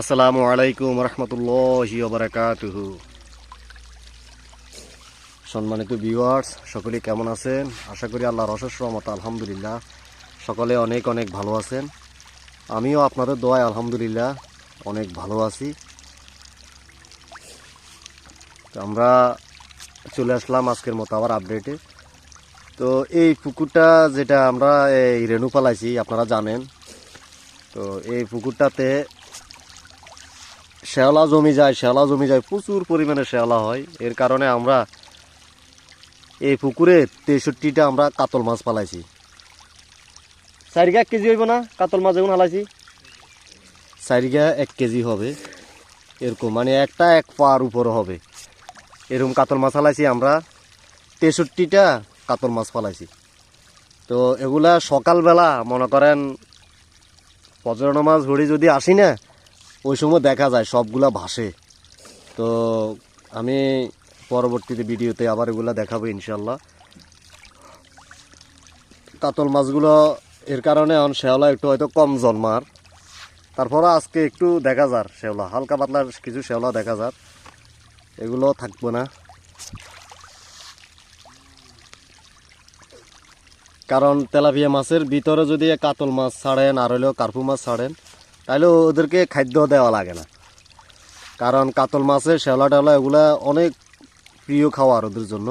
আসসালামু আলাইকুম রহমতুল্লাহি সম্মানিত ভিউয়ার্স, সকলে কেমন আছেন? আশা করি আল্লাহর অশেষ রহমত, আলহামদুলিল্লাহ। সকলে অনেক অনেক ভালো আছেন। আমিও আপনাদের দোয়ায় আলহামদুলিল্লাহ অনেক ভালো আছি। তো আমরা চলে আসলাম আজকের মতো আবার আপডেটে তো এই পুকুরটা যেটা আমরা, এই রেণু পালাইছি আপনারা জানেন। তো এই পুকুরটাতে শ্যাওলা জমি যায় শ্যাওলা জমি যায়, প্রচুর পরিমাণে শ্যাওলা হয়। এর কারণে আমরা এই পুকুরে তেষট্টিটা আমরা কাতল মাছ পালাইছি। চারিগা এক কেজি হইব না? কাতল মাছ এখন হালাইছি? চারিগা এক কেজি হবে। এরকম মানে একটা এক পার উপরে হবে। এরকম কাতল মাছ হালাইছি আমরা। তেষট্টিটা কাতল মাছ পালাইছি। তো এগুলা সকালবেলা মনে করেন পজর নামাজ ঘড়ি যদি আসি না ওই সময় দেখা যায় সবগুলা ভাসে। তো আমি পরবর্তীতে ভিডিওতে আবার এগুলা দেখাবো ইনশাল্লাহ কাতল মাছগুলো এর কারণে এখন শেওলা একটু হয়তো কম জন্মার। তারপরে আজকে একটু দেখা যার শেওলা, হালকা পাতলা কিছু শেওলা দেখা যার। এগুলো থাকব না। কারণ তেলাপিয়া মাছের ভিতরে যদি কাতল মাছ ছাড়েন আর হলেও কার্পু মাছ ছাড়েন তাহলে ওদেরকে খাদ্য দেওয়া লাগে না। কারণ কাতল মাছের শ্যাওলা টেওলা এগুলা অনেক প্রিয় খাবার ওদের জন্য।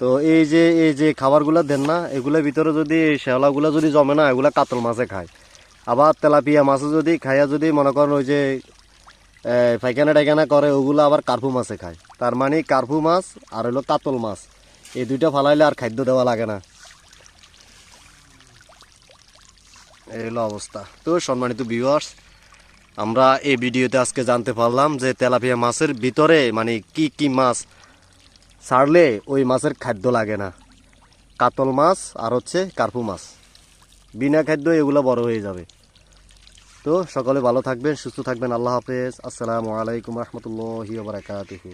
তো এই যে এই যে খাবারগুলো দেন না, এগুলোর ভিতরে যদি শ্যাওলাগুলো যদি জমে না, এগুলা কাতল মাছে খায়। আবার তেলাপিয়া মাছে যদি খাইয়া যদি মনে করেন ওই যে পায়খানা টাইখানা করে, ওগুলো আবার কার্পু মাছে খায়। তার মানে কার্পু মাছ আর হলো কাতল মাছ, এই দুইটা ফালাইলে আর খাদ্য দেওয়া লাগে না। এই হলো অবস্থা। তো সম্মানিত ভিউয়ার্স আমরা এই ভিডিওতে আজকে জানতে পারলাম যে তেলাপিয়া মাছের ভিতরে মানে কি কি মাছ ছাড়লে ওই মাছের খাদ্য লাগে না। কাতল মাছ আর হচ্ছে কার্পু মাছ। বিনা খাদ্য এগুলো বড় হয়ে যাবে। তো সকলে ভালো থাকবেন, সুস্থ থাকবেন। আল্লাহ হাফেজ। আসসালামু আলাইকুম রহমতুল্লাহি বারাকাতুহু।